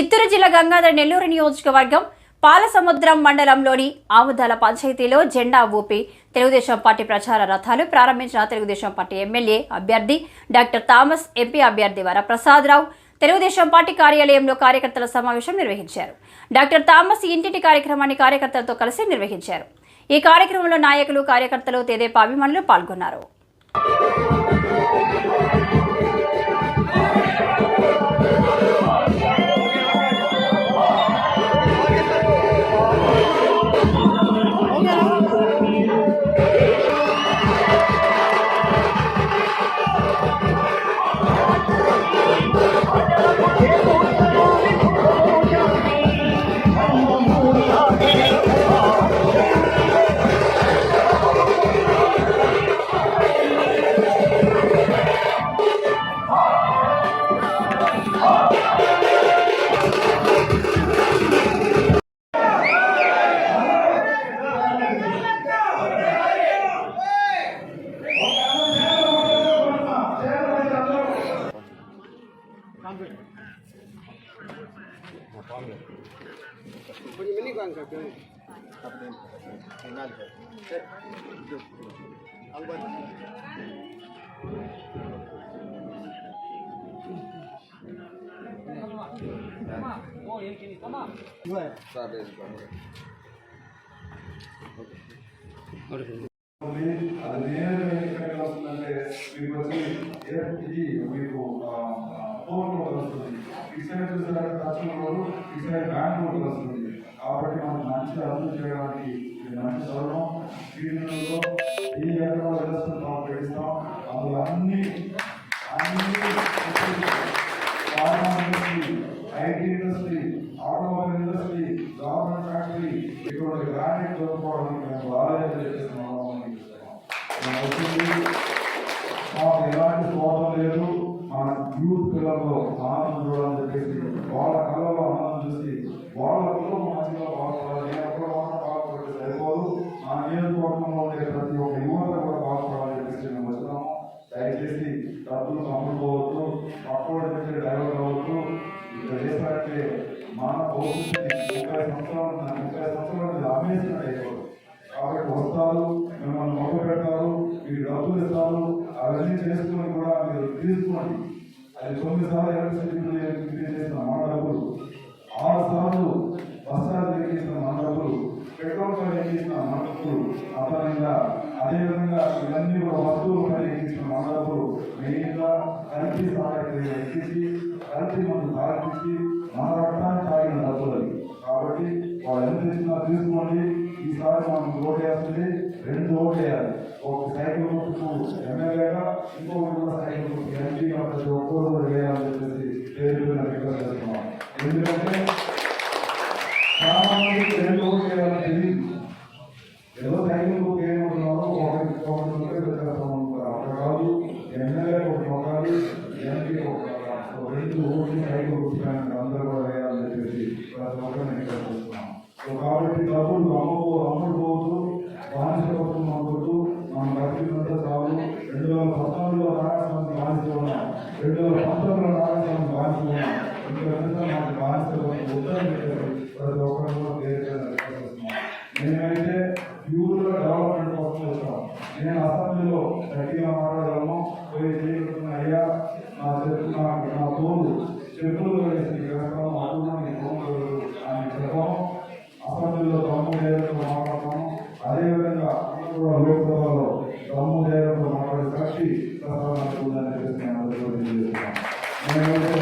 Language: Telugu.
చిత్తూరు జిల్లా గంగాధర నెల్లూరు నియోజకవర్గం పాలసముద్రం మండలంలోని ఆముదాల పంచాయతీలో జెండా ఊపి తెలుగుదేశం పార్టీ ప్రచార రథాలు ప్రారంభించిన తెలుగుదేశం పార్టీ ఎమ్మెల్యే అభ్యర్థి డాక్టర్ థామస్ ఎంపీ అభ్యర్థి వరప్రసాదరావు తెలుగుదేశం పార్టీ కార్యాలయంలో కార్యకర్తల సమావేశం నిర్వహించారు. డాక్టర్ థామస్ ఇంటింటి కార్యక్రమాన్ని కార్యకర్తలతో కలిసి నిర్వహించారు. ఈ కార్యక్రమంలో నాయకులు కార్యకర్తలు తెదేపా అభిమానులు పాల్గొన్నారు. అది నేరుగా ఎక్కడ వస్తుందంటే మీకు వచ్చి ఏ- ఇది మీకు ఫోన్ కూడా వస్తుంది. ఈ సైడ్ చూసారంటే టచ్ రోడ్ ఈ సైడ్ బ్యాంక్ రోడ్ వస్తుంది. కాబట్టి మనం మంచి అభివృద్ధి చేయడానికి ఇది మంచి చదవడం స్క్రీన్లో ఈ ఎక్కడ వ్యవస్థను మనం పెడిస్తాం అందులో అన్ని అన్ని IT industry automobile industry government factory ఇటువంటి గ్రానైట్ దొరుకుకోవడానికి మేము ఆలోచన చేస్తున్నాం మనం వచ్చింది మాకు ఎలాంటి స్వార్థం లేదు మన యూత్ పిల్లల్లో ఆనందం చూడాలని చెప్పేసి వాళ్ళ కళలో ఆనందం చూసి వాళ్ళ పిల్లలు మంచిగా బాగుపడాలి ఎక్కడ ఒక్కడ మాత్రం సరిపోదు ఆ నియోజకవర్గంలో ఉండే ప్రతి ఒక్క యువత కూడా బాగుపడాలని చెప్పేసి మేము వచ్చినాము దయచేసి డబ్బులు పంపుకోవచ్చు పక్కన పెట్టే డైవర్ అవ్వచ్చు. ఇక్కడ చేస్తారంటే మన భవిష్యత్తు ముప్పై సంవత్సరాలు ముప్పై సంవత్సరాలు అమేసినట్టు అయిపోతుంది కాబట్టి వస్తారు మిమ్మల్ని మొదలు పెడతారు మీకు డబ్బులు ఇస్తారు అవన్నీ చేసుకుని కూడా మీరు తీసుకోండి. అది తొమ్మిది సార్లు ఎలక్ట్రిసిటీ చేసిన మన డబ్బులు ఆరు సార్లు బస్సాలు ఎక్కించిన మన డబ్బులు పెట్రోల్ పైన ఎక్కించిన మన డబ్బులు అదనంగా అదేవిధంగా ఇవన్నీ కూడా వస్తువుల పైన ఎక్కించిన మన డబ్బులు మెయిన్గా కల్తీ సహాయకులు ఎక్కించి కల్తీ మందు తాగించి మన రక్తాన్ని తాగిన డబ్బులు కాబట్టి వాళ్ళు ఎంత ఇచ్చినా తీసుకోండి. ఈసారి మనం ఓటు వేస్తుంది రెండు ఓటు వేయాలి ఒక సైకిల్ గుర్తుకు ఎమ్మెల్యేగా ఇంకొకటి సైకిల్ గుర్తుకు ఎంపీగా ప్రతి ఒక్కరు వేయాలని చెప్పేసి గట్టిగా మాట్లాడగలను పోయి చేయగలుగుతున్న అయ్యా నా చెప్పు నా నా తోడు చెప్పులు వేసి వేస్తాను అటువంటి తోడు అని చెప్పాము అసెంబ్లీలో దమ్ము ధైర్యంతో మాట్లాడతాను అదేవిధంగా కూడా లోక్సభలో దమ్ము ధైర్యంతో మాట్లాడే శక్తి ప్రసాదం ఉందని నేను